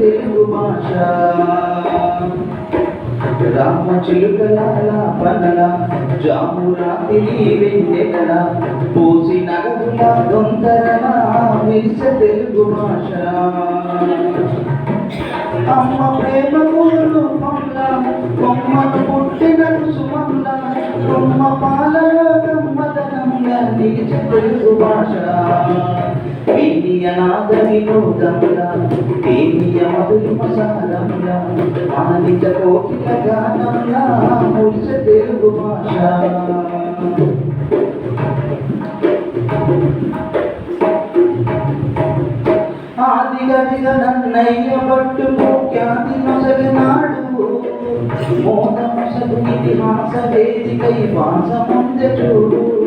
తెలుగు భాష రామ చిలుకలాల పనల జాము రాత్రి వెన్నెల పూసి నగముల దొందరల విరిస తెలుగు భాష అమ్మ ప్రేమ కూరు కొమ్మ కొమ్మను పుట్టిన కుసుమల్ల కొమ్మ పాలలో గమ్మదనంగా నిలిచ తెలుగు భాష వీయ నాదని నోదంగా దేవీయ మధురి మసాలంగా ఆనందిత కోకిల గానంగా మురిస తెలుగు భాష. ఆదిగదిగ నన్నయ్య పట్టు ముఖ్యాది ఇతిహాస వేదికై చూడు.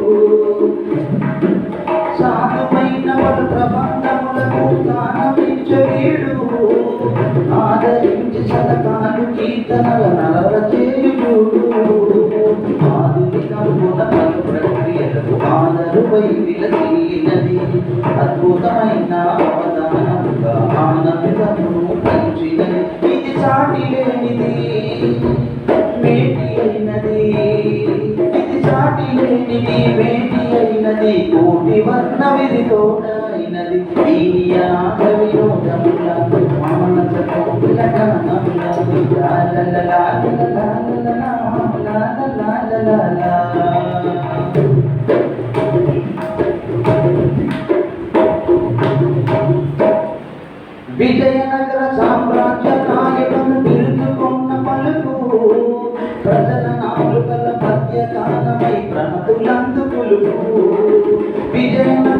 కీర్తనల నలర చేయుడు ఆధునికమున పలు ప్రక్రియలకు ఆదరుపై విలసినది అద్భుతమైన అవధానముగా ఆనందమును పంచినది ఇది చాటి లేనిది మేటి అయినది ఇది చాటి లేనిది మేటి అయినది కోటి వర్ణ విధి తోడైనది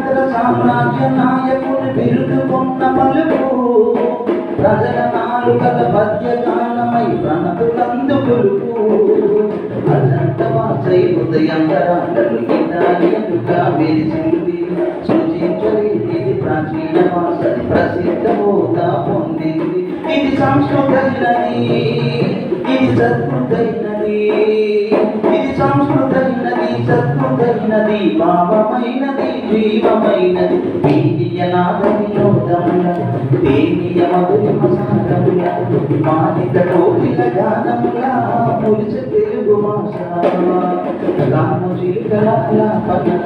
విడుదల సామ్రాజ్య నాయకుని బిరుదుకున్న మలుపు ప్రజల నాలుకల పద్యకాలమై ప్రణతు కందు కొలుపు అజంత వాసై ఉదయంతరాలు ఇదాయనుగా మెరిసింది. సూచించలేనిది ప్రాచీన వాసని ప్రసిద్ధ హోదా పొందింది. ఇది సంస్కృతైనది ఇది సద్కృతైనది ఇది సంస్కృతైనది సద్కృత ఉన్నది భావమైనది జీవమైనది. వీర్యనాద వినోదముల దేనియ మధురి మసాలముల మానిత కోకిల గానముల పులిస తెలుగు భాష రాము చిలుకల పగల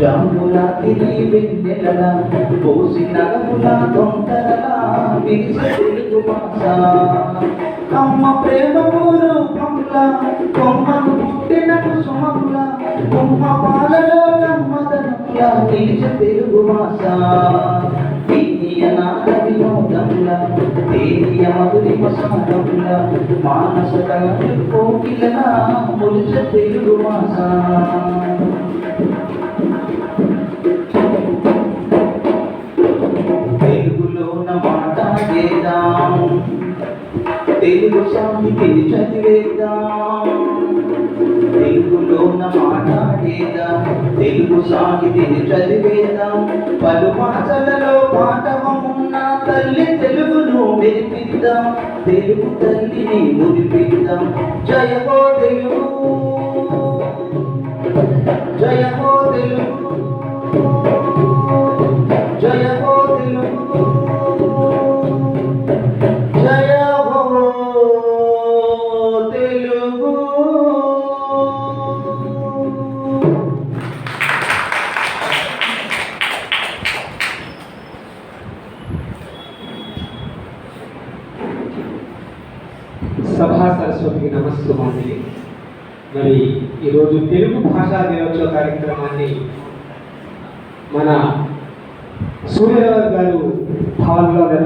జాముల తిరి వెన్నెలల పోసి నగముల దొంతరల విరిస తెలుగు భాష అమ్మ ప్రేమ కనుక బొమ్మను పుట్టినకు సుమకుల బొమ్మ పాలలో నమ్మదనుకుల తేజ తెలుగు భాష దీనియ నాద వినోదముల దేనియ మధురి వసంతముల మానస కళ కోకిల ములుచ తెలుగు భాష తెలుగు సాహితిని చదివేద్దాం తెలుగులోన మాట్లాడేదాం? తెలుగు సాహితిని చదివేద్దాం పలు భాషలలో పాఠవమున్న తల్లి తెలుగును మెరిపిద్దాం తెలుగు తల్లిని మురిపిద్దాం. జయ తెలుగు.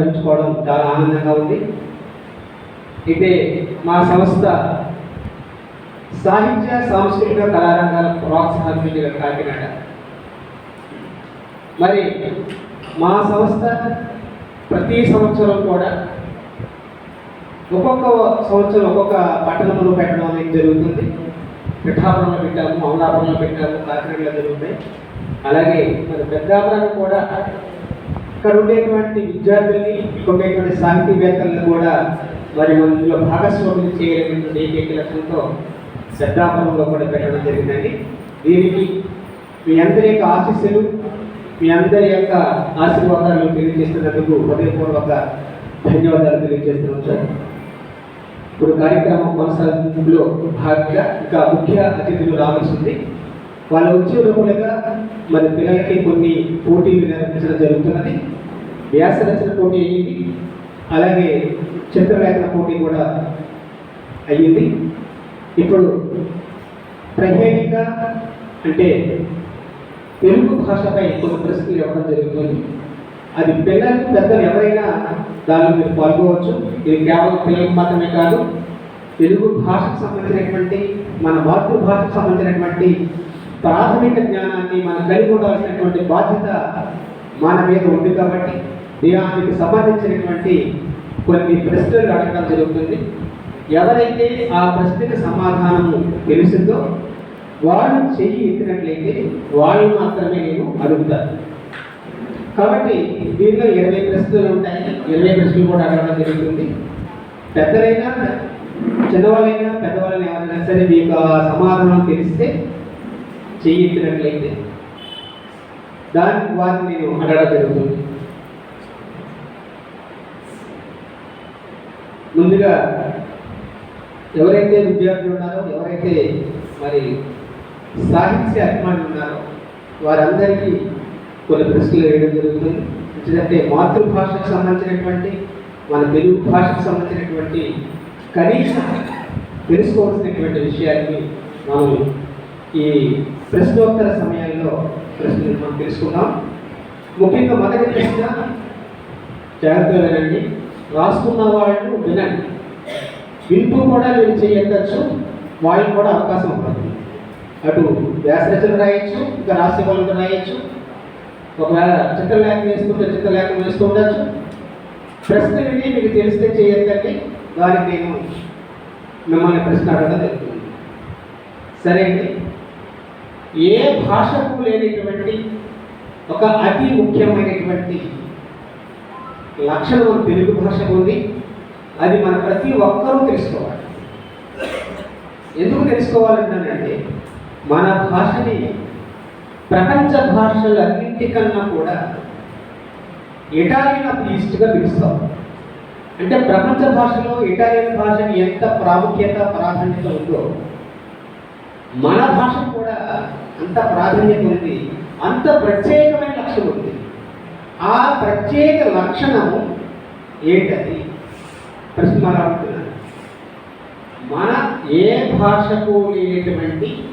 నిర్వహించుకోవడం చాలా ఆనందంగా ఉంది. అయితే మా సంస్థ సాహిత్య సాంస్కృతిక కళారంగాల ప్రోత్సాహం కాకినాడ. మరి మా సంస్థ ప్రతి సంవత్సరం కూడా ఒక్కొక్క సంవత్సరం ఒక్కొక్క పట్టణంలో పెట్టడం అనేది జరుగుతుంది. పిఠాపురంలో పెట్టాము అమలాపురంలో పెట్టాము కాకినాడలో జరుగుతాయి. అలాగే మరి పెద్దాపురం కూడా ఇక్కడ ఉండేటువంటి విద్యార్థుల్ని ఉండేటువంటి సాహితీవేత్తలను కూడా మరి మన ఇందులో భాగస్వామ్యం చేయలేటువంటి ఏకైక లక్ష్యంతో పెద్దాపురంలో కూడా పెట్టడం జరిగిందండి. దీనికి మీ అందరి యొక్క ఆశీస్సులు మీ అందరి యొక్క ఆశీర్వాదాలు తెలియజేస్తున్నందుకు హృదయపూర్వక ధన్యవాదాలు తెలియజేస్తున్నాం సార్. ఇప్పుడు కార్యక్రమం కొనసాగింపులో భాగంగా ఇంకా ముఖ్య అతిథులు రావాల్సింది వాళ్ళు వచ్చే లోపలగా మరి పిల్లలకి కొన్ని పోటీలు నిర్వహించడం జరుగుతున్నది. వ్యాస రచన పోటీ అయ్యింది. అలాగే చిత్రలేఖన పోటీ కూడా అయ్యింది. ఇప్పుడు ప్రత్యేకంగా అంటే తెలుగు భాషపై కొన్ని ప్రశ్నలు ఇవ్వడం జరుగుతుంది. అది పిల్లలు పెద్దలు ఎవరైనా దానిలో మీరు పాల్గొవచ్చు. ఇది కేవలం పిల్లలకు మాత్రమే కాదు తెలుగు భాషకు సంబంధించినటువంటి మన మాతృభాషకు సంబంధించినటువంటి ప్రాథమిక జ్ఞానాన్ని మనం కలిగి ఉండాల్సినటువంటి బాధ్యత మన మీద ఉంది కాబట్టి దానికి సంబంధించినటువంటి కొన్ని ప్రశ్నలు అడగడం జరుగుతుంది. ఎవరైతే ఆ ప్రశ్నకు సమాధానము తెలిసిందో వాళ్ళు చెయ్యి ఎత్తినట్లయితే వాళ్ళు మాత్రమే నేను అడుగుతాను. కాబట్టి దీనిలో ఇరవై ప్రశ్నలు ఉంటాయి. ఇరవై ప్రశ్నలు కూడా అడగడం జరుగుతుంది. పెద్దలైనా చిన్నవాళ్ళైనా పెద్దవాళ్ళైనా ఎవరైనా సరే మీకు సమాధానం తెలిస్తే చెయ్యి ఎత్తినట్లయితే దానికి వారిని నేను అడగడం జరుగుతుంది. ముందుగా ఎవరైతే విద్యార్థులు ఉన్నారో ఎవరైతే మరి సాహిత్య అభిమానులు ఉన్నారో వారందరికీ కొన్ని ప్రశ్నలు వేయడం జరుగుతుంది. ఎందుకంటే మాతృభాషకు సంబంధించినటువంటి మన తెలుగు భాషకు సంబంధించినటువంటి కనీసం తెలుసుకోవాల్సినటువంటి విషయాన్ని మనం ఈ ప్రశ్నోత్తర సమయాల్లో ప్రశ్నలు మనం తెలుసుకున్నాం ముఖ్యంగా మొదటి ప్రశ్న జాగ్రత్తగా వినండి. రాసుకున్న వాళ్ళు వినండి. వింటూ కూడా మీరు చేయొచ్చు వాళ్ళకి కూడా అవకాశం ఉంటుంది. అటు వ్యాసరచన రాయొచ్చు ఇంకా రాసే వాళ్ళు రాయొచ్చు. ఒకవేళ చిత్రలేఖ వేసుకుంటే చిత్రలేఖ వేస్తూ ఉండొచ్చు. ప్రశ్న విని మీకు తెలిస్తే చేయొద్దండి. దానికి నేను మిమ్మల్ని ప్రశ్న అడగడం జరుగుతుంది. సరే అండి. ఏ భాషకు లేనిటువంటి ఒక అతి ముఖ్యమైనటువంటి లక్షణం తెలుగు భాషకు ఉంది. అది మన ప్రతి ఒక్కరూ తెలుసుకోవాలి. ఎందుకు తెలుసుకోవాలంటానంటే మన భాషని ప్రపంచ భాషలన్నింటికన్నా కూడా ఇటాలియన్ ఆఫ్ ఈస్ట్గా పిలుస్తాం. అంటే ప్రపంచ భాషలో ఇటాలియన్ భాషకి ఎంత ప్రాముఖ్యత ప్రాధాన్యత ఉందో మన భాష కూడా అంత ప్రాధాన్యత ఉంది. అంత ప్రత్యేకమైన లక్షణం ఉంది. ఆ ప్రత్యేక లక్షణము ఏంటది? ప్రశ్న మన ఏ భాషకు లేనటువంటి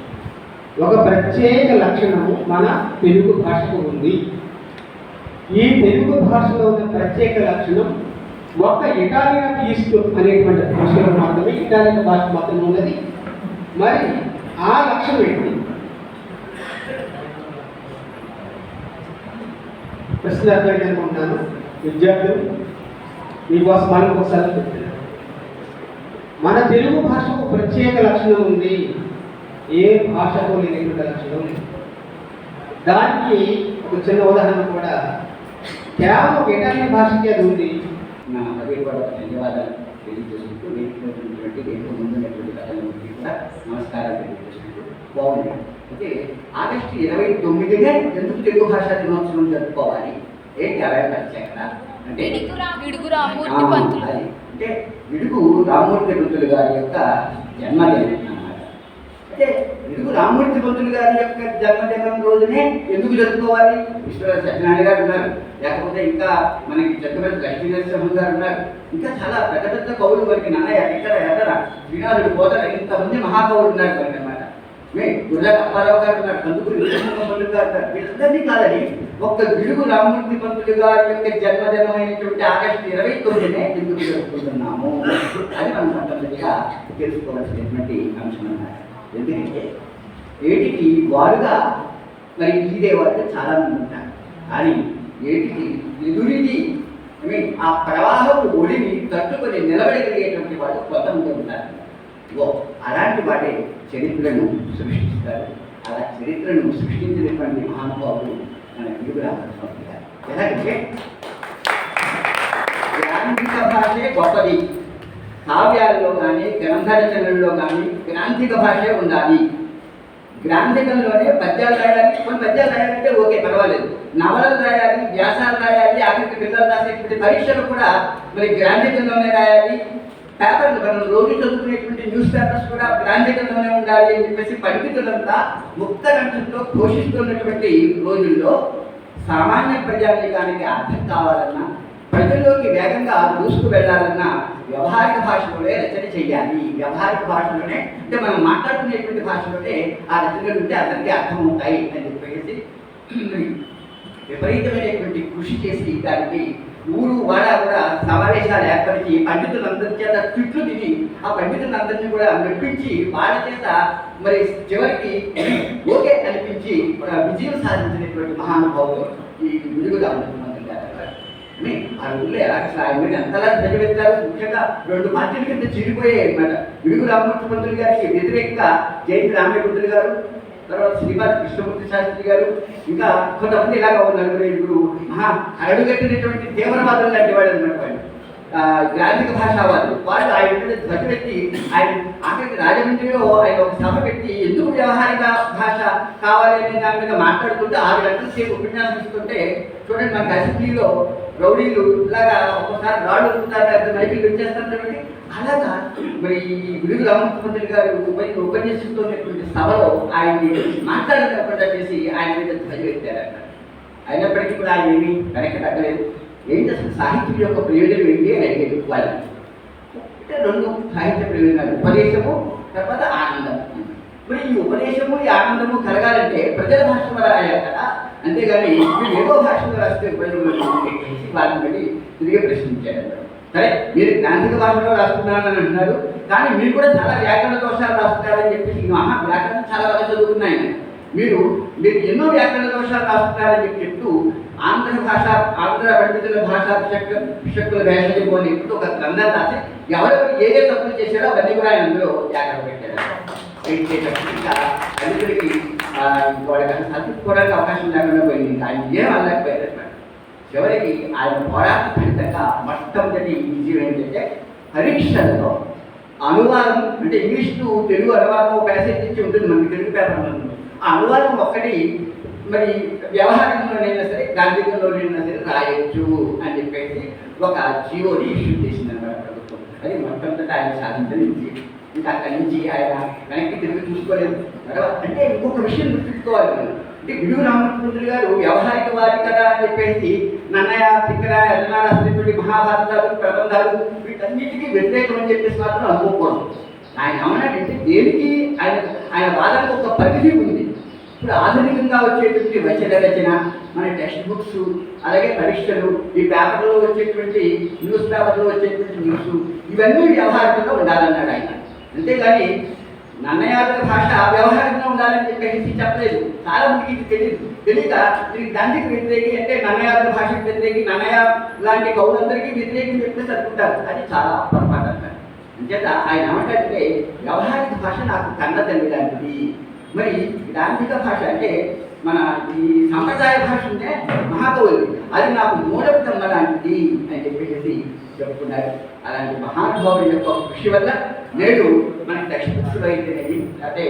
ఒక ప్రత్యేక లక్షణము మన తెలుగు భాషకు ఉంది? ఈ తెలుగు భాషలో ఉన్న ప్రత్యేక లక్షణం ఒక ఇటాలియన్ ఈస్ట్ అనేటువంటి భాషలో మాత్రమే ఇటాలియన్ భాష మాత్రమే ఉన్నది. మరి ఆ లక్షణం ఏంటి? ప్రశ్న అర్థమైంది అనుకుంటున్నాను విద్యార్థులు మీకోసం మనం ఒకసారి మన తెలుగు భాషకు ప్రత్యేక లక్షణం ఉంది. ఏ భాషకు లేనటువంటి లక్షణం దానికి ఒక చిన్న ఉదాహరణ కూడా. కేవలం ఒక ఇటాలియన్ భాషకి అది ఉంది. నా హృదయపూర్వక ధన్యవాదాలు తెలియజేసుకుంటూ వేదికలో ఉన్నటువంటి వేదిక ముందున్నటువంటి కథలకి కూడా నమస్కారాలు తెలియజేసుకుంటూ బాగుంది. ఓకే ఆగస్టు ఇరవై తొమ్మిదినే ఎందుకు తెలుగు భాషా దినోత్సవం జరుపుకోవాలి? ఏంటి అలా ప్రత్యేకత అంటే విడుగు రామూర్తి పంతులు. అంటే విడుగు రామూర్తి పంతులు గారి యొక్క జన్మదినం అన్నమాట. అంటే విడుగు రామూర్తి పంతులు గారి యొక్క జన్మదినం రోజునే ఎందుకు జరుపుకోవాలి? విశ్వ సత్యనారాయణ గారు ఉన్నారు. లేకపోతే ఇంకా మనకి చక్కబెద్ద లక్ష్మీనరసింహం గారు ఉన్నారు. ఇంకా చాలా పెద్ద పెద్ద కవులు మనకి నన్నయ్య ఇక్కడ ఎక్కడ? శ్రీనాథుడు పోతన ఇంతమంది మహాకవులు ఉన్నారు మనకి అనమాట అప్పారావు గారు ఉన్నారు. కందుకూరి పంతులు గారు ఉన్నారు. వీళ్ళందరినీ కాదని ఒక్క విడుగు రామమూర్తి పంతులు గారి యొక్క జన్మదినమైనటువంటి ఆగస్టు ఇరవై తొమ్మిదినే ఎందుకు జరుపుకుంటున్నాము అది మనం మొట్టమొదటిగా తెలుసుకోవాల్సినటువంటి అంశం అన్నారు ఎందుకంటే ఏటికి వారుగా మరి ఈదే వాళ్ళు చాలామంది ఉంటారు. కానీ ఏటికి ఎదురిది ఐ మీన్ ఆ ప్రవాహపు ఒడిని తట్టుకొని నిలబడగలిగేటువంటి వాళ్ళు కొంతమంది ఉంటారు. అలాంటి వాడే చరిత్రను సృష్టిస్తారు. అలా చరిత్రను సృష్టించినటువంటి మహానుభావులు మన విడుగు రామస్వామి ఎలాగంటే గ్రాంధిక భాషే గొప్పది. కావ్యాలలో కానీ గ్రంథ రచనల్లో కానీ గ్రాంధిక భాషే ఉండాలి. గ్రాంధికంలోనే పద్యాలు రాయడానికి కొన్ని పద్యాలు రాయాలంటే ఓకే పర్వాలేదు. నవలలు రాయాలి వ్యాసాలు రాయాలి ఆఖరికి పిల్లలు రాసేటువంటి పరీక్షలు కూడా మరి గ్రాంధికంలోనే రాయాలి. పేపర్లు మనం రోజు చదువుకునేటువంటి న్యూస్ పేపర్స్ కూడా గ్రాంధికంలోనే ఉండాలి అని చెప్పేసి పండితులంతా ముక్త కంఠంతో పోషిస్తున్నటువంటి రోజుల్లో సామాన్య ప్రజానీకానికి అర్థం కావాలన్నా ప్రజల్లోకి వేగంగా దూసుకు వెళ్ళాలన్నా వ్యవహారిక భాషలోనే రచన చేయాలి. వ్యవహారిక భాషలోనే అంటే మనం మాట్లాడుకునేటువంటి భాషలోనే ఆ రచనలు ఉంటే అందరికీ అర్థమవుతాయి అని చెప్పేసి విపరీతమైనటువంటి కృషి చేసి దానికి ఊరు వాడ కూడా సమావేశాలు ఏర్పరిచి పండితులందరి చేత తిట్లు తిని ఆ పండితులందరినీ కూడా మెప్పించి వాళ్ళ చేత మరి చివరికి ఓకే అనిపించి విజయం సాధించినటువంటి మహానుభావులు ఈ విడుగు ఉంటుంది గారు. ఆ ఊళ్ళో ఎలా ఆయన మీద ఎంతలా ప్రజలెత్తారు ముఖ్యంగా రెండు పార్టీల కింద చీలిపోయాయి అనమాట విడుగు రామకృష్ణ మంత్రులు గారికి వ్యతిరేకంగా జయంతి రామయ్య గారు తర్వాత శ్రీపాద కృష్ణమూర్తి శాస్త్రి గారు ఇంకా కొంతమంది ఇలాగా ఉన్నారు. ఇప్పుడు మహా అడుగట్టినటువంటి తీవ్రవాదులు లాంటి వాడు అనమాట వాళ్ళు. గ్రాంధిక భాషావాదులు. వాళ్ళు ఆయన ధ్వజ పెట్టి ఆయన ఆఖరికి రాజమండ్రిలో ఆయన ఒక సభ పెట్టి ఎందుకు వ్యవహారిక భాష కావాలి అనే దాని మీద మాట్లాడుతుంటే ఆరు గంటల సేపు ఉపన్యాసం ఇస్తుంటే చూడండి మనకి అసెంబ్లీలో రౌడీలు ఇలాగా ఒక్కసారి రాళ్ళు ఉంటారు మైకులు వచ్చేస్తారు అలాగా మరి విడుదల రామముఖ్యమంత్రి గారు ఉప- ఉపన్యసిస్తున్నటువంటి సభలో ఆయన్ని మాట్లాడకుండా చేసి ఆయన మీద ధ్వజ పెట్టారట అయినప్పటికీ కూడా ఆయన ఏమీ వెనక్కి తగ్గలేదు. ఏంటి అసలు సాహిత్యం యొక్క ప్రయోజనం ఏంటి అని అడిగేది వాళ్ళని అంటే రెండు సాహిత్య ప్రయోజనాలు. ఉపదేశము తర్వాత ఆనందం. మరి ఈ ఉపదేశము ఈ ఆనందము కలగాలంటే ప్రజల భాషలో రాయాలి కదా. అంతేగాని మీరు ఏదో భాషలో రాస్తే ఉపయోగం లేదు అని తిరిగి ప్రశ్నించారు సరే మీరు గ్రాంధిక భాషలో రాస్తున్నారని అంటున్నారు. కానీ మీరు కూడా చాలా వ్యాకరణ దోషాలు రాస్తున్నారని చెప్పేసి మహా వ్యాకరణం చాలా బాగా చదువుకున్నాయి మీరు మీరు ఎన్నో వ్యాకరణ దోషాలు రాస్తున్నారని చెప్పి చెప్తూ ఆంధ్ర భాష ఆంధ్ర పండితుల భాష బిషక్ బిషక్కుల భేషజం అని ఇప్పుడు ఒక గ్రంథం రాసి ఎవరెవరు ఏ ఏ తప్పులు చేశారో అవన్నీ కూడా ఆయన అందులో వ్యాకరణ పెట్టారు. పెట్టేటప్పుడు ఇంకా వాళ్ళకి సంతృప్తిపోవడానికి అవకాశం లేకుండా పోయింది ఆయన ఏం అనలేకపోయారు చివరికి ఆయన పోరాట ఫలితంగా మొట్టమొదటి విజయం ఏంటంటే పరీక్షల్లో అనువాదం అంటే ఇంగ్లీష్ టు తెలుగు అనువాదం ఒక ప్యాసేజ్ ఇచ్చి ఉంటుంది మనకి తెలుగు పేపర్ ఆ అనువాదం ఒక్కటి మరి వ్యవహారంలోనైనా సరే గాంధీగంలోనైనా సరే రాయొచ్చు అని చెప్పేసి ఒక జీవోని ఇష్యూ చేసింది అన్నమాట ప్రభుత్వం అది మొట్టమొదటి ఆయన సాధించిన విజయం ఇంకా అక్కడి నుంచి ఆయన వెనక్కి తిరిగి చూసుకోలేదు అంటే ఇంకొక విషయం గుర్తుంచుకోవాలి మనం అంటే విడుగు రామకృష్ణుడు గారు వ్యవహారిక వారి కదా అని చెప్పేసి నన్నయ తిక్కన ఎల్లనా మహాభారతాలు ప్రబంధాలు వీటన్నిటికీ వ్యతిరేకం అని చెప్పేసి మాత్రం అనుకోకూడదు ఆయన ఏమన్నాడంటే దేనికి ఆయన ఆయన వాదనకు ఒక పరిధి ఉంది ఇప్పుడు ఆధునికంగా వచ్చేటువంటి వచన రచన మన టెక్స్ట్ బుక్స్ అలాగే పరీక్షలు ఈ పేపర్లో వచ్చేటువంటి న్యూస్ పేపర్లో వచ్చేటువంటి న్యూస్ ఇవన్నీ వ్యవహారికంగా ఉండాలన్నాడు ఆయన. అంతేగాని నన్నయాత్ర భాష వ్యవహారంగా ఉండాలని చెప్పేసి చెప్పలేదు. చాలా మందికి ఇది తెలియదు తెలియక దీనికి దండికి వ్యతిరేకి అంటే నన్నయాత్ర భాషకి వ్యతిరేకి నన్నయ లాంటి కవులందరికీ వ్యతిరేకం చెప్పేసి అనుకుంటారు. అది చాలా పొరపాటు అంటారు. అంచేత ఆయన ఏమంటారంటే వ్యవహారిక భాష నాకు కన్న తల్లి లాంటిది. మరి గ్రాంధిక భాష అంటే మన ఈ సంప్రదాయ భాష ఉంటే మహాకవులు అది నాకు మూలపితమ్మ లాంటిది అని చెప్పేసి చెప్పుకున్నారు అలాంటి మహానుభావుల యొక్క కృషి వల్ల నేడు మన టెక్స్ట్ బుక్స్లో అయితేనేమి అంటే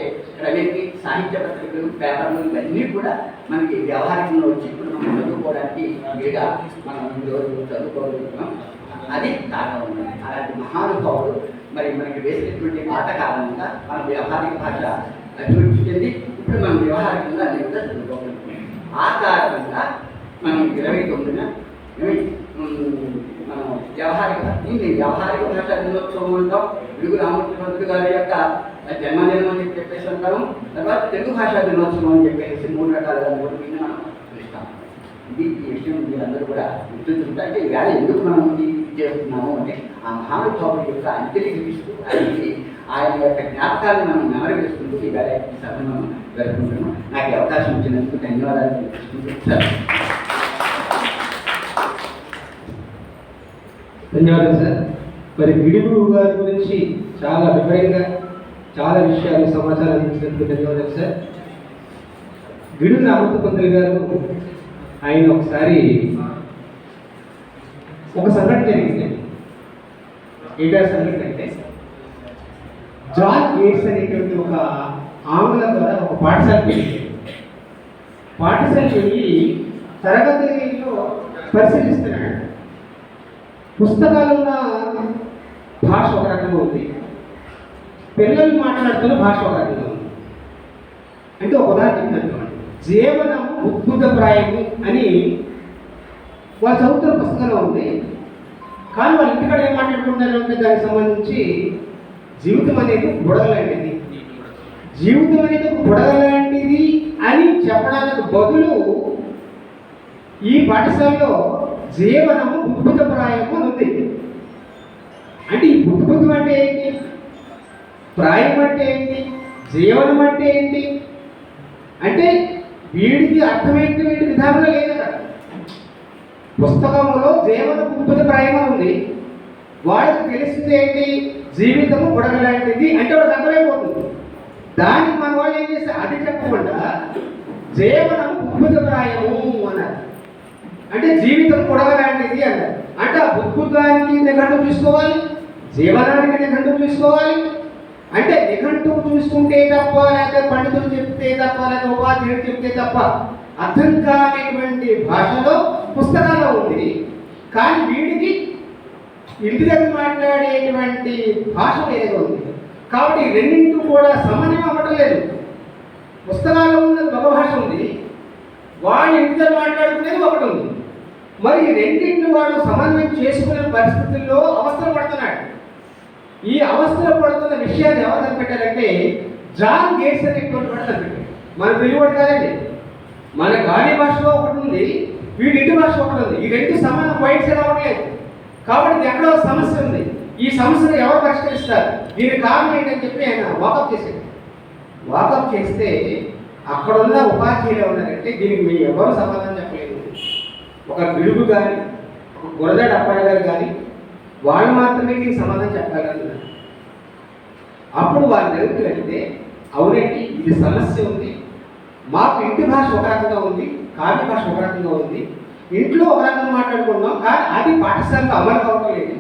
రవికి సాహిత్య పత్రికలు పేపర్లు ఇవన్నీ కూడా మనకి వ్యవహారంలో వచ్చి ఇప్పుడు మనం చదువుకోవడానికి వీలుగా మనం ఈరోజు చదువుకోగలుగుతున్నాం. అది కారణం ఉన్నది అలాంటి మహానుభావుడు మరి మనకి వేసినటువంటి మాట కారణంగా మన వ్యవహారిక భాష అభివృద్ధి చెంది ఇప్పుడు మనం వ్యవహారికంగా అన్ని కూడా చదువుకోగలుగుతున్నాం. ఆ కారణంగా మనం ఇరవై తొమ్మిదిన మనం వ్యవహారిక దీన్ని వ్యవహారిక భాష దినోత్సవం అంటాం తెలుగు రామకృష్ణ గారి యొక్క జన్మదినం అని చెప్పేసి అంటాము తర్వాత తెలుగు భాషా దినోత్సవం అని చెప్పేసి మూడు రకాలుగా మూడు మీద మనం పిలుస్తాం ఇది ఈ విషయం మీరందరూ కూడా గుర్తుంటుంటే అంటే ఈవేళ ఎందుకు మనం ఇది చేస్తున్నాము అంటే ఆ మహానుభావుడి యొక్క అంజలి చూపిస్తూ ఆయనకి ఆయన యొక్క జ్ఞాపకాలను మనం మెమరీ వేసుకుంటూ ఈవేళ ఈ సభను మనం జరుపుకుంటున్నాం. నాకు అవకాశం ఇచ్చినందుకు ధన్యవాదాలు తెలుపుకుంటూ ధన్యవాదాలు సార్. మరి గిడుగు గారి గురించి చాలా వివరంగా చాలా విషయాలు సమాచారం అందించినందుకు ధన్యవాదాలు సార్. గిడుగు రామత పంతులు గారు ఆయన ఒకసారి ఒక సంఘటన జరిగింది. ఏంటా సంఘటన అంటే జాన్ గేట్స్ అనేటువంటి ఒక ఆంగ్ల ద్వారా ఒక పాఠశాలకు వెళ్ళి పాఠశాలకు వెళ్ళి తరగతిలో పరిశీలిస్తున్నాడు. పుస్తకాలున్న భాష ఒక రకంగా ఉంది. పిల్లలు మాట్లాడుతున్న భాష ఒక రకంగా ఉంది. అంటే ఒక ఉదాహరణ చెప్తాను జీవనం ఉద్భుతప్రాయము అని వాళ్ళు చదువుతున్న పుస్తకంలో ఉంది. కానీ వాళ్ళ ఇంటికాడ ఏం మాట్లాడుకుంటారు అంటే దానికి సంబంధించి జీవితం అనేది బుడగలాంటిది జీవితం అనేది బుడగలాంటిది అని చెప్పడానికి బదులు ఈ పాఠశాలలో జీవనము ఉద్భుతప్రాయము అని ఉంది అంటే ఈ ఉద్భుతం అంటే ఏంటి? ప్రాయం అంటే ఏంటి జీవనం అంటే ఏంటి అంటే వీడికి అర్థమైంది వీడి విధానంలో లేదు? అక్కడ పుస్తకంలో జీవన ఉద్భుత ప్రాయం అని ఉంది వాడికి తెలిసింది ఏంటి? జీవితము బుడగలాంటిది అంటే వాడికి అర్థమైపోతుంది. దానికి మన వాళ్ళు ఏం చేస్తే అది చెప్పకుండా జీవనం ఉద్భుత ప్రాయము అన్నారు. అంటే జీవితం పొడవలాంటిది అన్నారు. అంటే ఆ ఉద్భుతానికి నిఘంటు చూసుకోవాలి జీవనానికి నిఘంటు చూసుకోవాలి. అంటే నిఘంటు చూసుకుంటే తప్ప లేకపోతే పండితులు చెప్తే తప్ప లేకపోతే ఉపాధ్యాయుడు చెప్తే తప్ప అర్థం కానిటువంటి భాషలో పుస్తకాల్లో ఉంది. కానీ వీడికి ఇంటి దగ్గర మాట్లాడేటువంటి భాష ఏదో ఉంది. కాబట్టి రెండింటి కూడా సమన్వయం అవ్వటం లేదు. పుస్తకాల్లో ఉన్నది ఒక భాష ఉంది. వాళ్ళు ఇంటి దగ్గర మాట్లాడుకునేది ఒకటి ఉంది. మరి రెండింటిని వాడు సమన్వయం చేసుకునే పరిస్థితుల్లో అవస్థలు పడుతున్నాడు ఈ అవస్థలు పడుతున్న విషయాన్ని ఎవరు కనిపెట్టారంటే జాన్ గేట్స్ అనేటువంటి వాడు కనిపెట్టాడు మన తెలుగువాడు కాదండి. మన గాలి భాషలో ఒకటి ఉంది వీడి ఇంటి భాష ఒకటి ఉంది. ఈ రెండు సమాన పాయింట్స్ రావట్లేదు కాబట్టి ఎక్కడో సమస్య ఉంది. ఈ సమస్యను ఎవరు పరిష్కరిస్తారు? దీని కారణం ఏంటని చెప్పి ఆయన వాకప్ చేశాడు వాకప్ చేస్తే అక్కడున్న ఉపాధ్యాయులు ఉన్నారంటే దీనికి మీ ఎవరు సమాధానం చెప్పలేదు. ఒక పిడుగు కానీ ఒక గురజాడ అప్పాయి గారు కానీ వాళ్ళు మాత్రమే దీనికి సమాధానం చెప్పగలరు అప్పుడు వారి దగ్గరికి వెళ్తే అవునండి ఇది సమస్య ఉంది. మాకు ఇంటి భాష ఒక రకంగా ఉంది కావ్య భాష ఒక రకంగా ఉంది. ఇంట్లో ఒక రకంగా మాట్లాడుకున్నాం కానీ అది పాఠశాలకు అమలు కావడం లేదు.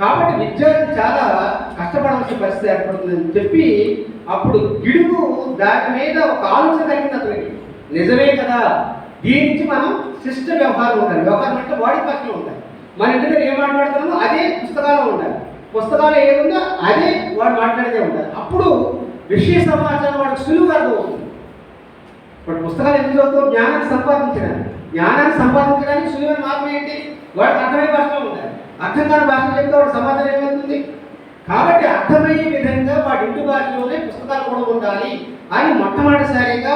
కాబట్టి విద్యార్థి చాలా కష్టపడాల్సిన పరిస్థితి ఏర్పడుతుందని చెప్పి అప్పుడు గిడుగు దాని మీద ఒక ఆలోచన కలిగింది అతనికి నిజమే కదా దీని నుంచి మనం శిష్ట వ్యవహారం ఉండాలి. వ్యవహారం అంటే వాడి పక్కన ఉంటాయి మన ఇంటి దగ్గర ఏం మాట్లాడుతున్నామో అదే పుస్తకాలు ఉండాలి. పుస్తకాలు ఏముందో అదే వాడు మాట్లాడేదే ఉండాలి. అప్పుడు విషయ సమాచారం వాడికి సులువుగా అర్థమవుతుంది. ఇప్పుడు పుస్తకాలు ఎందుకు చదువుతాం జ్ఞానాన్ని సంపాదించడానికి. జ్ఞానాన్ని సంపాదించడానికి సులువైన మార్గం ఏంటి? వాడికి అర్థమయ్యే భాషలో ఉండాలి. అర్థం కాని భాషలు చెప్తే వాడు సమాధానం ఏమవుతుంది? కాబట్టి అర్థమయ్యే విధంగా వాడి ఇంటి భాషలోనే పుస్తకాలు కూడా ఉండాలి అని మొట్టమొదటిసారిగా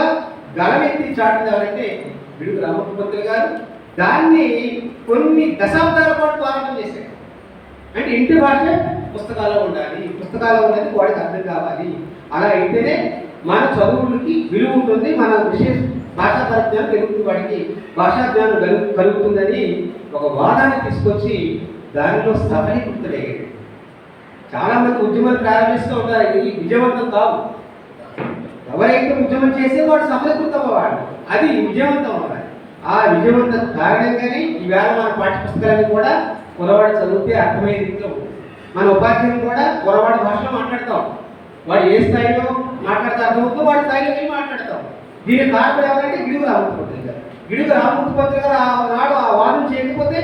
గలమెత్తి చాటుదారంటే విడుగు రామకృపత్రులు గారు దాన్ని కొన్ని దశాబ్దాల పాటు ప్రారంభం చేశాడు అంటే ఇంటి భాష పుస్తకాల్లో ఉండాలి పుస్తకాల్లో ఉన్నది వాడికి అర్థం కావాలి. అలా అయితేనే మన చదువులకి విలువ ఉంటుంది మన విశేష భాషా పరిజ్ఞానం పెరుగుతుంది వాడికి. భాషా జ్ఞానం కలుగుతుందని ఒక వాదాన్ని తీసుకొచ్చి దానిలో సఫలీకృతుడయ్యాడు చాలామంది ఉద్యమాలు ప్రారంభిస్తూ ఉంటారు ఇది విజయవంతం కావు ఎవరైతే ఉద్యమం చేసే వాడు సఫలీకృతం అవ్వాలి అది విజయవంతం అవ్వాలి ఆ విజయవంతం కారణంగానే ఈవేళ మన పాఠ్యపుస్తకాన్ని కూడా కురవాడు చదివితే అర్థమయ్యే రీతిలో మన ఉపాధ్యాయులు కూడా కురవాడి భాషలో మాట్లాడతాం. వాడు ఏ స్థాయిలో మాట్లాడతా అర్థమవుతుందో వాడి స్థాయిలో వెళ్ళి మాట్లాడతాం. దీని కారణం ఎవరంటే గిడుగు రామకృపత్రి గారు. గిడుగు రామకృపత్రి గారు ఆ నాడు ఆ వాదన చేయకపోతే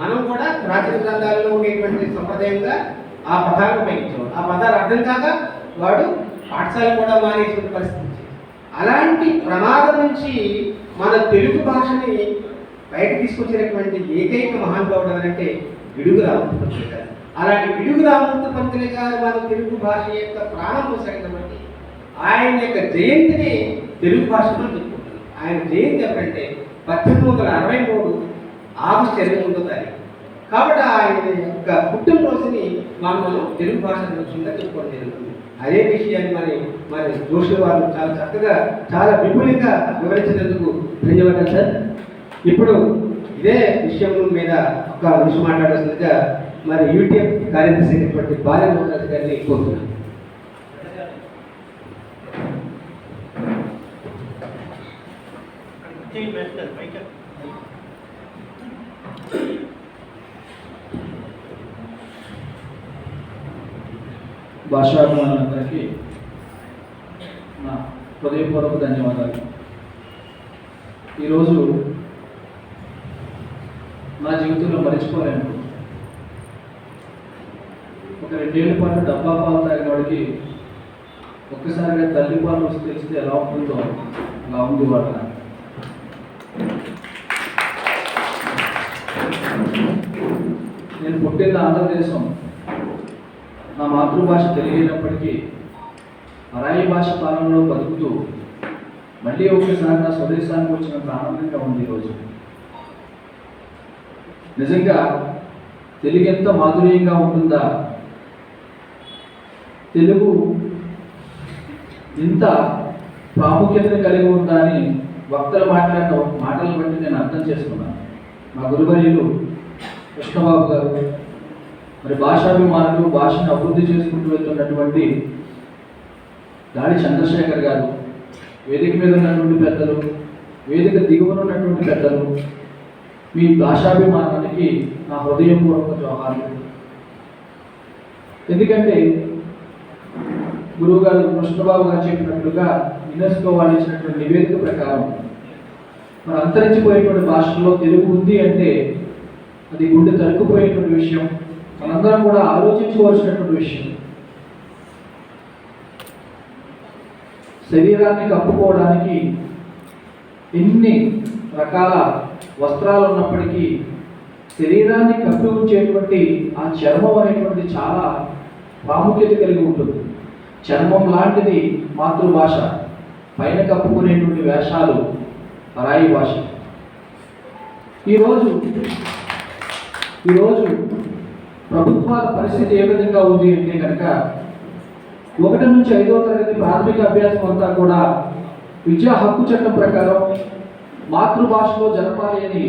మనం కూడా ప్రాచీన గ్రంథాలలో ఉండేటువంటి సంప్రదాయంగా ఆ పదాలను ఉపయోగించాం ఆ పదాలు అర్థం కాక వాడు పాఠశాల కూడా మానేసిన పరిస్థితి. అలాంటి ప్రమాదం నుంచి మన తెలుగు భాషని బయట తీసుకొచ్చినటువంటి ఏకైక మహానుభావుడు ఎవరంటే విడుగు రామూర్తి పంతులు గారు. అలాంటి విడుగు రామూర్తి పంతులు గారు మన తెలుగు భాష యొక్క ప్రాణం పోసాడు కాబట్టి ఆయన యొక్క జయంతిని తెలుగు భాషలో చెప్పుకుంటుంది ఆయన జయంతి ఎప్పుడంటే పద్దెనిమిది వందల అరవై మూడు ఆగస్టు ఇరవై మూడో తారీఖు. కాబట్టి ఆయన యొక్క పుట్టినరోజుని మనం మనం తెలుగు భాష దినోత్సవంగా చెప్పుకోవడం జరుగుతుంది. అదే విషయాన్ని మరి మరి జోషి వారు చాలా చక్కగా చాలా విపులంగా వివరించినందుకు ధన్యవాదాలు సార్. ఇప్పుడు ఇదే విషయం మీద ఒక విషయం మాట్లాడాల్సిందిగా మరి యూట్యూబ్ కార్యదర్శి అయినటువంటి బాల్య మోహన్ గారిని కోరుతున్నాను. భాషాభిమానులందరికీ నా హృదయపూర్వక ధన్యవాదాలు. ఈరోజు నా జీవితంలో మర్చిపోలేను. ఒక రెండేళ్ళ పాటు డబ్బా పాలు తాగిన వాడికి ఒక్కసారిగా తల్లి పాలు రుచి తెలిస్తే ఎలా ఉంటుందో అలా ఉంది వాళ్ళ నేను పుట్టింది ఆంధ్రదేశం నా మాతృభాష తెలియనప్పటికీ పరాయి భాష పాలనలో బతుకుతూ మళ్ళీ ఒకసారి నా స్వదేశానికి వచ్చినంత ఆనందంగా ఉంది ఈరోజు నిజంగా తెలుగు ఎంత మాధుర్యంగా ఉంటుందా? తెలుగు ఇంత ప్రాముఖ్యతను కలిగి ఉందా అని వక్తలు మాట్లాడిన మాటలను బట్టి నేను అర్థం చేసుకున్నాను. మా గురువర్యులు కృష్ణబాబు గారు మరి భాషాభిమానులు భాషను అభివృద్ధి చేసుకుంటూ వెళ్తున్నటువంటి దాడి చంద్రశేఖర్ గారు వేదిక మీద ఉన్నటువంటి పెద్దలు వేదిక దిగువన ఉన్నటువంటి పెద్దలు మీ భాషాభిమానానికి నా హృదయపూర్వక జోహాలు ఎందుకంటే గురువు గారు కృష్ణబాబు గారు చెప్పినట్లుగా యునెస్కో వాళ్ళు ఇచ్చినటువంటి నివేదిక ప్రకారం మన అంతరించిపోయేటువంటి భాషల్లో తెలుగు ఉంది అంటే అది గుండె తరుక్కుపోయేటువంటి విషయం. మనందరం కూడా ఆలోచించవలసినటువంటి విషయం. శరీరాన్ని కప్పుకోవడానికి ఎన్ని రకాల వస్త్రాలు ఉన్నప్పటికీ శరీరాన్ని కప్పి ఉంచేటువంటి ఆ చర్మం అనేటువంటి చాలా ప్రాముఖ్యత కలిగి ఉంటుంది. చర్మం లాంటిది మాతృభాష. పైన కప్పుకునేటువంటి వేషాలు పరాయి భాష. ఈరోజు ఈరోజు ప్రభుత్వాల పరిస్థితి ఏ విధంగా ఉంది అంటే కనుక ఒకటి నుంచి ఐదవ తరగతి ప్రాథమిక అభ్యాసం అంతా కూడా విద్యా హక్కు చట్టం ప్రకారం మాతృభాషలో జరపాలి అని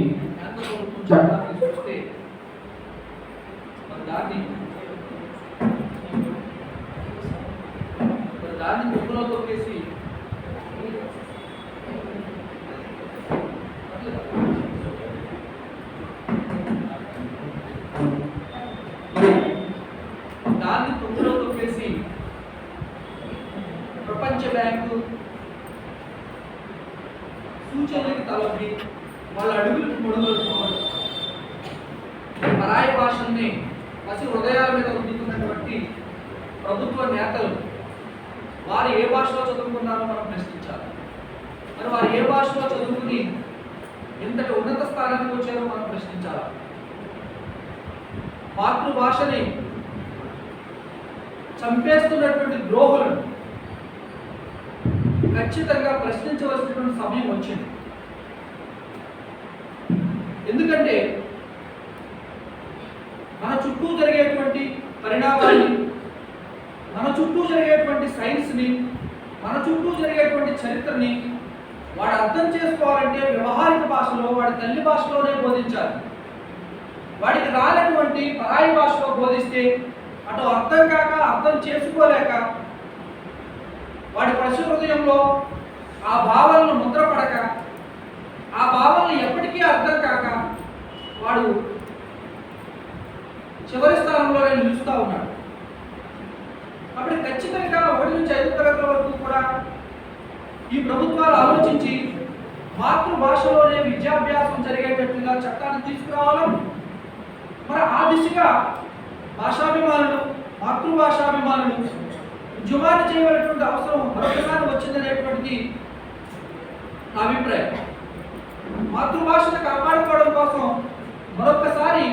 చట్టాన్ని దాన్ని దాన్ని ముగ్గులో తొక్కేసి మరి దాన్ని తొమ్మిదిలో తొక్కేసి ప్రపంచ బ్యాంకు సూచనలకు తలపి వాళ్ళ అడుగులకు ముడుగులు పోవడం పరాయి భాషల్ని పసి హృదయాల మీద ఉంచుతున్నటువంటి ప్రభుత్వ నేతలు వారు ఏ భాషలో చదువుకున్నారో మనం ప్రశ్నించాలి మరి వారు ఏ భాషలో చదువుకుని ఇంతటి ఉన్నత స్థానానికి వచ్చారో మనం ప్రశ్నించాలి మాతృభాషని చంపేస్తున్నటువంటి ద్రోహులను ఖచ్చితంగా ప్రశ్నించవలసినటువంటి సమయం వచ్చింది. ఎందుకంటే మన చుట్టూ జరిగేటువంటి పరిణామాన్ని మన చుట్టూ జరిగేటువంటి సైన్స్ని మన చుట్టూ జరిగేటువంటి చరిత్రని వాడు అర్థం చేసుకోవాలంటే వ్యవహారిక భాషలో వాడి తల్లి భాషలోనే బోధించాలి. వాడికి రానటువంటి పరాయి భాషలో బోధిస్తే అటు అర్థం కాక అర్థం చేసుకోలేక వాడి పశు హృదయంలో ఆ భావాలను ముద్రపడక ఆ భావాలను ఎప్పటికీ అర్థం కాక వాడు చివరి స్థానంలోనే నిలుస్తూ ఉన్నాడు. అప్పుడు ఖచ్చితంగా ఒకటి నుంచి ఐదు తరగతుల వరకు కూడా ఈ ప్రభుత్వాలు ఆలోచించి మాతృభాషలోనే విద్యాభ్యాసం జరిగేటట్టుగా చట్టాన్ని తీసుకురావాలి. మరి ఆ దిశగా భాషాభిమానులు మాతృభాషాభిమానులు ఉద్యమాన్ని చేయవలసినటువంటి అవసరం మరొకసారి వచ్చిందనేటువంటిది నా అభిప్రాయం. మాతృభాషను కాపాడుకోవడం కోసం మరొకసారి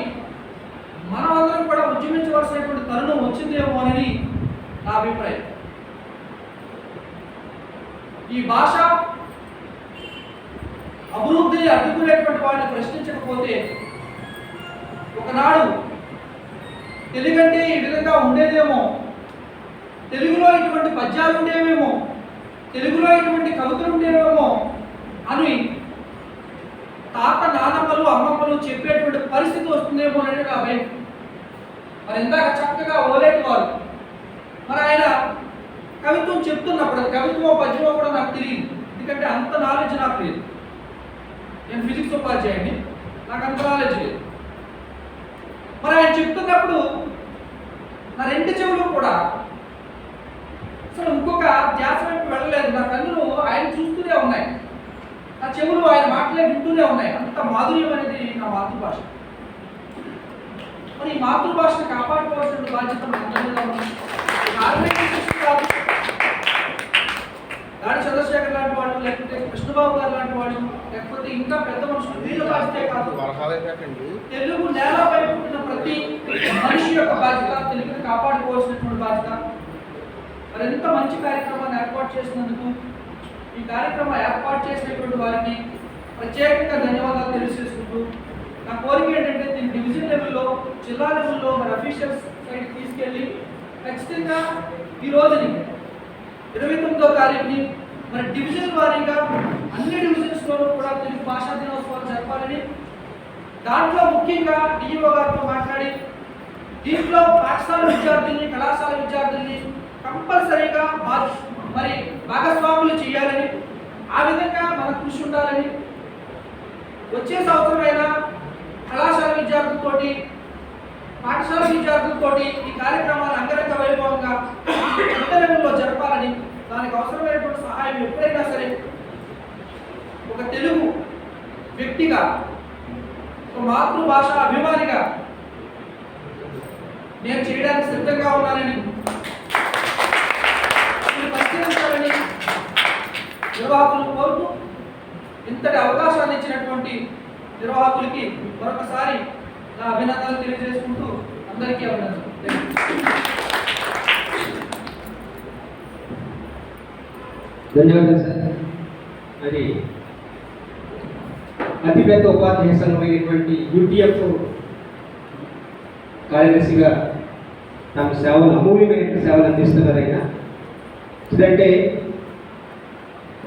మనమందరం కూడా ఉద్యమించవలసినటువంటి తరుణం వచ్చిందేమో అనేది నా అభిప్రాయం. ఈ భాష అభివృద్ధిని అడ్డుకునేటువంటి వాడిని ప్రశ్నించకపోతే ఒకనాడు తెలుగంటే ఈ విధంగా ఉండేదేమో తెలుగులో ఇటువంటి పద్యాలు ఉండేవేమో తెలుగులో ఇటువంటి కవితలు ఉండేవేమో అని తాత నానమ్మలు అమ్మమ్మలు చెప్పేటువంటి పరిస్థితి వస్తుందేమో అనేది నా భయం. మరి ఇందాక చక్కగా ఓలేటి వారు. మరి ఆయన కవిత్వం చెప్తున్నప్పుడు అది కవిత్వమో పద్యమో కూడా నాకు తెలియదు. ఎందుకంటే అంత నాలెడ్జ్ నాకు లేదు. నేను ఫిజిక్స్ ఉపాధ్యాయుని నాకు అంత నాలెడ్జ్ లేదు. మరి ఆయన చెప్తున్నప్పుడు నా రెండు చెవులు కూడా అసలు ఇంకొక ధ్యాస వైపు వెళ్ళలేదు. నా కన్నులు ఆయన చూస్తూనే ఉన్నాయి. నా చెవులు ఆయన మాటలే వింటూనే ఉన్నాయి. అంత మాధుర్యం అనేది నా మాతృభాష. మరి ఈ మాతృభాషను కాపాడుకోవాల్సిన బాధ్యత ఉంది. కాదు. దాడి చంద్రశేఖర్ లాంటి వాళ్ళు లేకపోతే కృష్ణబాబు గారు లాంటి వాళ్ళు లేకపోతే ఇంకా పెద్ద మనుషులు వీళ్ళు బాధ్యతే కాదు. తెలుగు నేలపై పుట్టిన ప్రతి మనిషి యొక్క బాధ్యత తెలుగుని కాపాడుకోవాల్సినటువంటి బాధ్యత. మరి ఎంత మంచి కార్యక్రమాన్ని ఏర్పాటు చేసినందుకు ఈ కార్యక్రమం ఏర్పాటు చేసినటువంటి వారికి ప్రత్యేకంగా ధన్యవాదాలు తెలియజేసుకుంటూ నా కోరిక ఏంటంటే దీన్ని డివిజన్ లెవెల్లో జిల్లా లెవెల్లో మరి అఫీషియల్స్ సైడ్ తీసుకెళ్ళి ఖచ్చితంగా ఈ రోజుని ఇరవై తొమ్మిదో తారీఖుని మరి డివిజన్ వారీగా అన్ని డివిజన్స్లోనూ కూడా తెలుగు భాషా దినోత్సవాలు జరపాలని దాంట్లో ముఖ్యంగా డిఈఓ గారితో మాట్లాడి దీంట్లో పాఠశాల విద్యార్థుల్ని కళాశాల విద్యార్థుల్ని కంపల్సరీగా భా- మరి భాగస్వాములు చేయాలని ఆ విధంగా మన కృషి ఉండాలని వచ్చే సంవత్సరమైనా కళాశాల విద్యార్థులతోటి పాఠశాల విద్యార్థులతోటి ఈ కార్యక్రమాలు అంగరంగ వైభవంగా అంతరంగంలో జరపాలని దానికి అవసరమైనటువంటి సహాయం ఎప్పుడైనా సరే ఒక తెలుగు వ్యక్తిగా ఒక మాతృభాష అభిమానిగా నేను చేయడానికి సిద్ధంగా ఉన్నానని నిర్వాహకులు కోరుతూ ఇంతటి అవకాశాన్ని ఇచ్చినటువంటి నిర్వాహకులకి మరొకసారి నా అభినందనలు తెలియజేసుకుంటూ అందరికీ అభినందనలు. ధన్యవాదాలు సార్. మరి అతిపెద్ద ఉపాధ్యాయ సంఘమైనటువంటి యూటీఎఫ్ కార్యదర్శిగా తమ సేవలు అమూల్యమైన సేవలు అందిస్తున్నారు ఆయన. ఇదంటే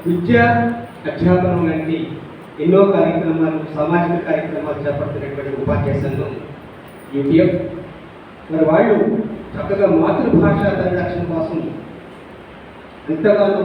విద్య అధ్యాపనం లాంటి ఎన్నో కార్యక్రమాలు సామాజిక కార్యక్రమాలు చేపడుతున్నటువంటి ఉపాధ్యాయ సంఘం యూటీఎఫ్. మరి వాళ్ళు చక్కగా మాతృభాష పరిరక్షణ కోసం ఎంతగానో